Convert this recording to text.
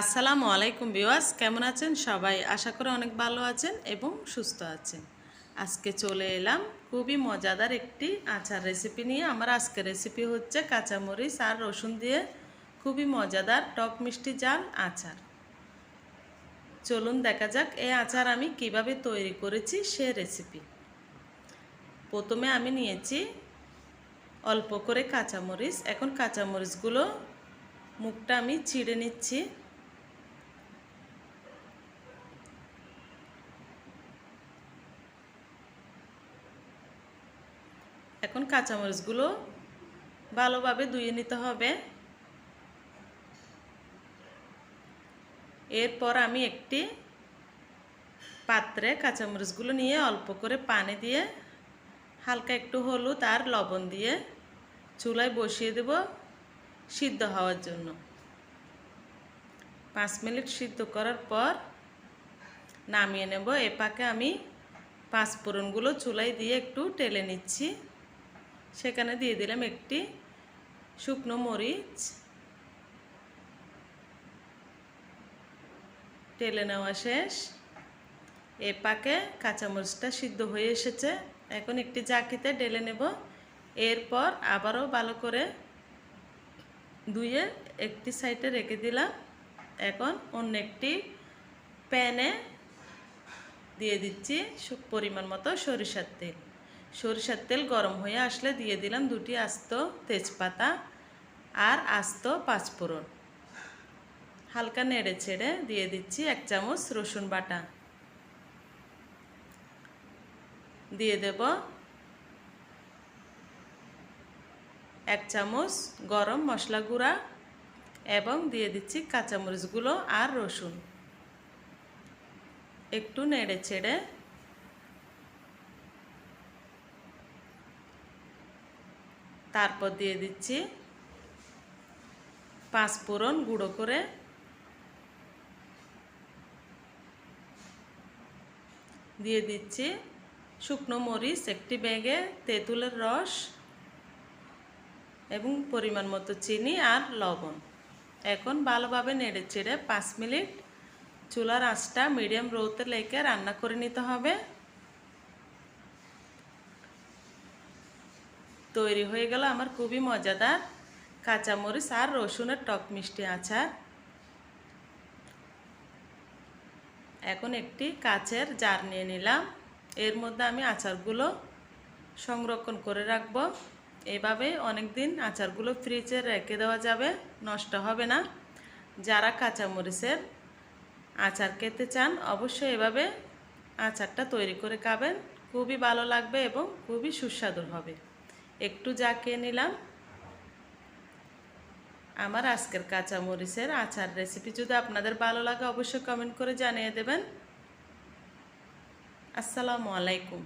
আসসালামু আলাইকুম বিওয়াস কেমন আছেন সবাই? আশা করে অনেক ভালো আছেন এবং সুস্থ আছেন। আজকে চলে এলাম খুবই মজাদার একটি আচার রেসিপি নিয়ে। আমার আজকের রেসিপি হচ্ছে কাঁচামরিচ আর রসুন দিয়ে খুবই মজাদার টক মিষ্টি জাল আচার। চলুন দেখা যাক এই আচার আমি কীভাবে তৈরি করেছি সে রেসিপি প্রথমে আমি নিয়েছি অল্প করে কাঁচামরিচ। এখন কাঁচামরিচগুলো মুখটা আমি ছিঁড়ে নিচ্ছি। এখন কাঁচামরিচগুলো ভালোভাবে ধুয়ে নিতে হবে। এরপর আমি একটি পাত্রে কাঁচামরিচগুলো নিয়ে অল্প করে পানি দিয়ে হালকা একটু হলুদ আর লবণ দিয়ে চুলায় বসিয়ে দেব সিদ্ধ হওয়ার জন্য। পাঁচ মিনিট সিদ্ধ করার পর নামিয়ে নেব। এ পাকে আমি পাঁচ ফোড়নগুলো চুলায় দিয়ে একটু টেলে নিচ্ছি। সেখানে দিয়ে দিলাম একটি শুকনো মরিচ। টেলে নেওয়া শেষ। এ পাকে কাঁচামরিচটা সিদ্ধ হয়ে এসেছে। এখন একটি জাকিতে ঢেলে নেব। এরপর আবারও ভালো করে ধুয়ে একটি সাইডে রেখে দিলাম। এখন অন্য একটি প্যানে দিয়ে দিচ্ছি পরিমাণ মতো সরিষার তেল। সরিষার তেল গরম হয়ে আসলে দিয়ে দিলাম দুটি আস্ত তেজপাতা আর আস্ত পাঁচফোড়ন। হালকা নেড়ে ছেড়ে দিয়ে দিচ্ছি এক চামচ রসুন বাটা। দিয়ে দেব এক চামচ গরম মশলা গুঁড়া এবং দিয়ে দিচ্ছি কাঁচামরিচগুলো আর রসুন। একটু নেড়ে ছেড়ে তারপর দিয়ে দিচ্ছি পাঁচ ফোড়ন গুঁড়ো করে দিয়ে দিচ্ছি শুকনো মরিচ, একটি ব্যাগে তেঁতুলের রস এবং পরিমাণ মতো চিনি আর লবণ। এখন ভালোভাবে নেড়ে চেড়ে পাঁচ মিনিট চুলার আঁচটা মিডিয়াম রোতে লেগে রান্না করে নিতে হবে। তৈরি হয়ে গেল আমার খুবই মজাদার কাঁচামরিচ আর রসুনের টক মিষ্টি আচার। এখন একটি কাচের জার নিয়ে নিলাম। এর মধ্যে আমি আচারগুলো সংরক্ষণ করে রাখব। এভাবে অনেক দিন আচারগুলো ফ্রিজে রেখে দেওয়া যাবে, নষ্ট হবে না। যারা কাঁচামরিচের আচার খেতে চান, অবশ্যই এভাবে আচারটা তৈরি করে খাবেন। খুবই ভালো লাগবে এবং খুবই সুস্বাদু হবে। একটু জাকে নিলাম। আমার আজকের কাঁচামরিচের আচার রেসিপি যদি আপনাদের ভালো লাগে, অবশ্যই কমেন্ট করে জানিয়ে দেবেন। আসসালামু আলাইকুম।